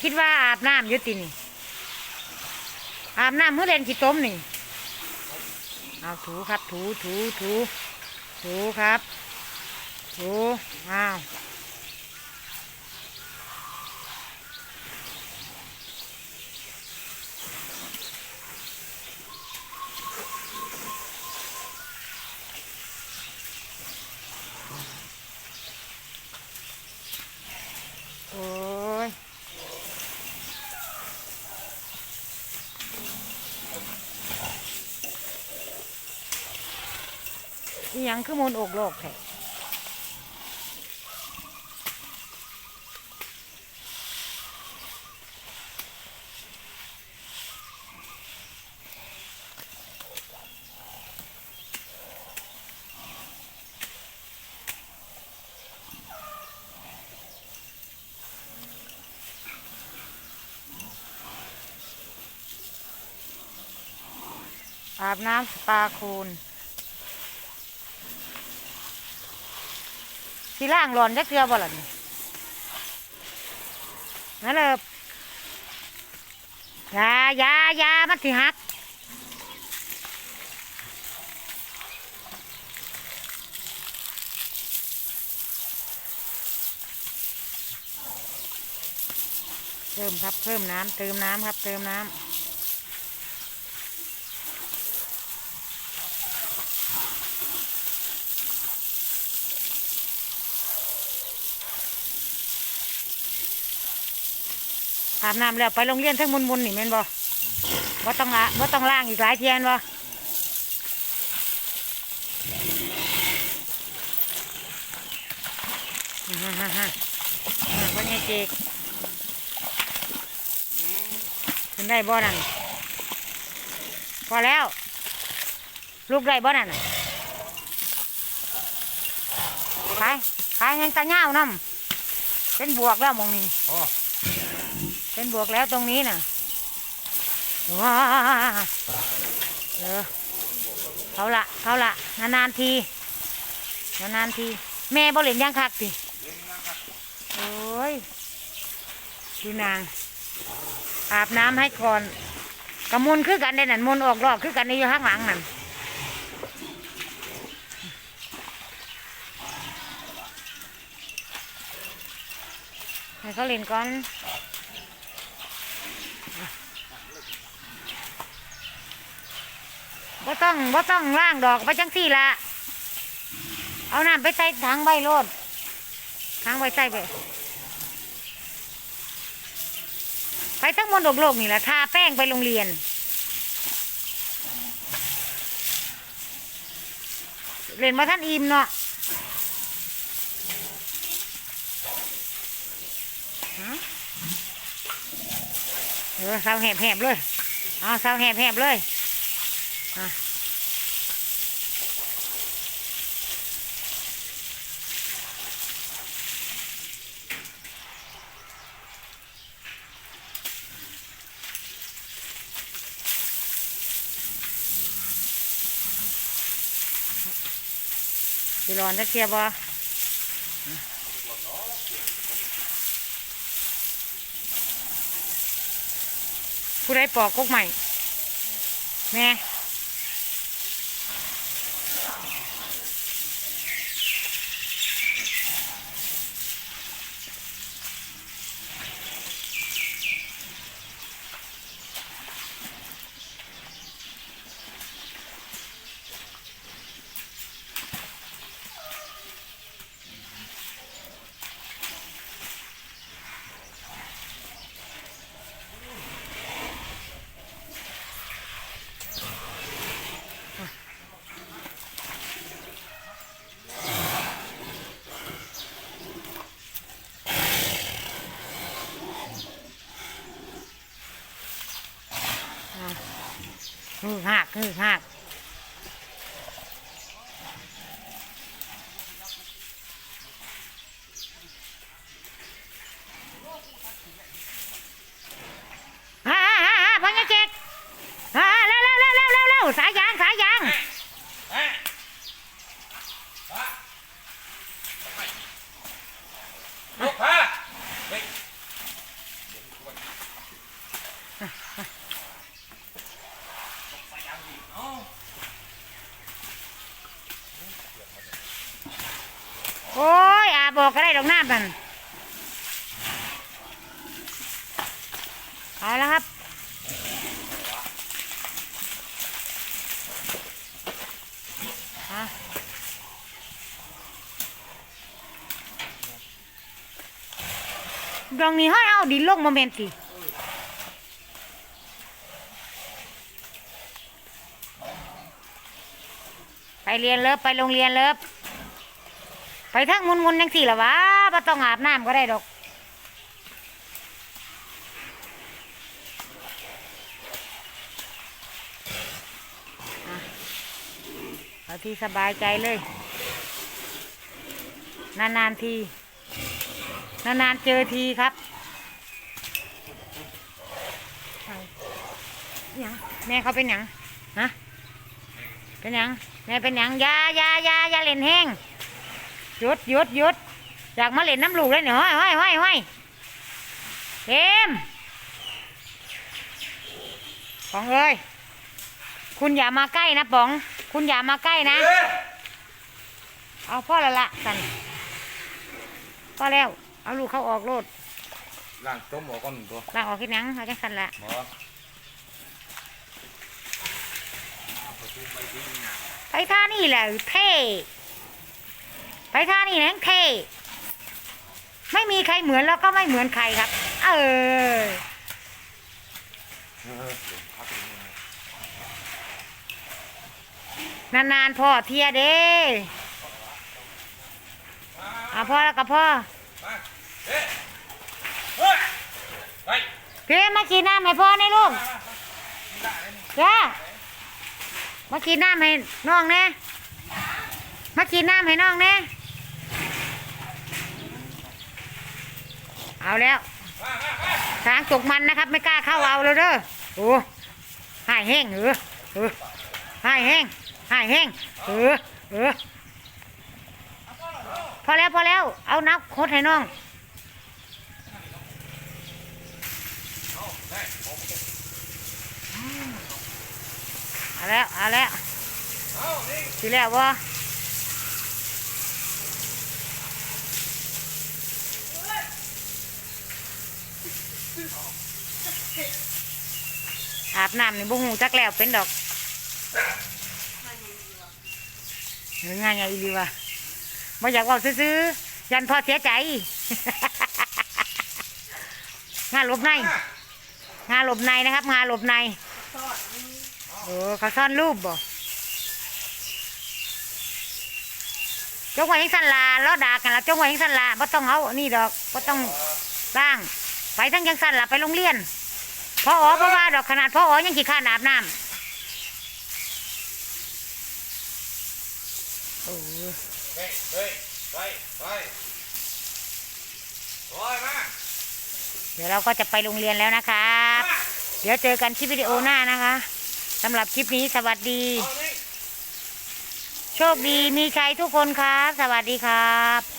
คิดว่าอาบน้ำอยู่ตินี่ อาบน้ำเมื่อเล่นขี้ต้มนี่ เอาถูครับถูถูถูถูครับถูอ้าวโอ้ย อีห ยังคือมูลอกโลกแท้อาบน้ำสปาคูน สีล่างหลอนจะเกลือบ่ล่ะนี่นั่นเลยยายายามันสิหักเพิ่มครับเพิ่มน้ำเติมน้ำครับ เติมน้ำ อาบน้ำแล้วไปโรงเรียนทั้งมุนมุนนี่แม่นบ่ว่าต้องละว่าต้องล่างอีกหลายเทียนบ่ฮ่าฮ่าฮ่าวันนี้เจกขึ้นได้บ่นั่นพอแล้ว ลูกได้บ่นั่นน่ะขายขายแห้งตาเงาน้ำเป็นบวกแล้วมองนี้ เป็นบวกแล้วตรงนี้น่ะว้าเออเขาละเขาละนานๆทีนานๆที แม่บ่เล่นยังคักสิโอ้ยดูนาง อาบน้ำให้ก่อนกระมุนคือกันได้นั่นมุนออกรอบคือกันในอยู่ข้างหลังนั่นให้เขาเล่นก่อน บ่ต้องบ่ต้องล่างดอกไปจังสี่ละเอาน้ำไปใส่ถังใบโลดถังใบใส่ไปไปทั้งมนต์โลกนี่แหละทาแป้งไปโรงเรียน เรียนมาท่านอิ่มเนาะเออสาแหบแหบๆเลย เอาสาแหบแหบๆเลย อะสิร้อนจะเคียร์บ่ผู้ใดปอกกกใหม่แม่ ฮือหักฮือหักฮ่าฮ่าฮ่าฮ่าพ่อเนี่ยเจ็กฮ่าเร็วเร็วเร็วเร็วเร็วสายยางสายยาง ลูกพาเฮ้ย ดอกน้ำนั่นเอาแล้วครับอะดองนี้ให้เอาดินลงโมเมนต์สิไปเรียนเลิฟไปโรงเรียนเลิฟ ไปทั้งมุนมุนๆยังสี่ละวะบ่ต้องอาบน้ำก็ได้ดอกเอาที่สบายใจเลย นานๆที นานๆเจอทีครับยังแม่เขาเป็นหยังฮะเป็นหยังแม่เป็นหยังยายายายาเล่นแห้ง หยุดหยุดหยุดอยากมาเล่นน้ำลูกเลยเนี่ยห้อยห้อยห้อยห้อยเอ็มป๋องเอ้ยคุณอย่ามาใกล้นะป๋อง คุณอย่ามาใกล้นะ เอาพ่อละละสันพ่อแล้ว เอาลูกเขาออกโลดล่างต้มออกก่อนตัวลากออกคิดนังเอาจังสันละหมอไปท่านี่แหละเท่ ไปท่านี่แหละเท่ไม่มีใครเหมือนแล้วก็ไม่เหมือนใครครับ เออเออเดี๋ยวพักนิดนึงนานๆพ่อเทียเด้เอาพ่อแล้วกับพ่อเพี่มากินน้ำให้พ่อในลูกจ้ามากินน้ำให้น้องแน่มากินน้ำให้น้องแน่ เอาแล้วช้างจกมันนะครับ ไม่กล้าเข้าเอาแล้วเด้อโอ้หายแห้งเออเออหายแห้งหายแห้งเออเออพอแล้วพอแล้ว เอานับโคตรให้น้องเอาแล้วเอาแล้วสิแล้ววะ อาบน้ำนี่บุหูจักแล้วเป็นดอกหรือง่ายไงอีลีวะบ่อยากเว่าซื้อๆยันพอเสียใจ งานหลบในงานหลบในนะครับ งานหลบในโอ้เขาซ่อนรูปบ่จงไว้ยังสันลาล้อดากันละจงไว้ยังสันลาบ่ต้องเอานี่ดอกบ่ต้องล่าง ไปทั้งยังสันละไปโรงเรียนพ่ออ๋อเพราะว่าดอกขนาดพ่ออ๋อยังขี้ข้านอาบน้ำโอ้เฮ้ยเฮ้ยไปไปโอ้ยมาเดี๋ยวเราก็จะไปโรงเรียนแล้วนะครับ เดี๋ยวเจอกันคลิปวิดีโอหน้านะคะสำหรับคลิปนี้สวัสดีเอานี่โชคดีมีชัยทุกคนครับ สวัสดีครับ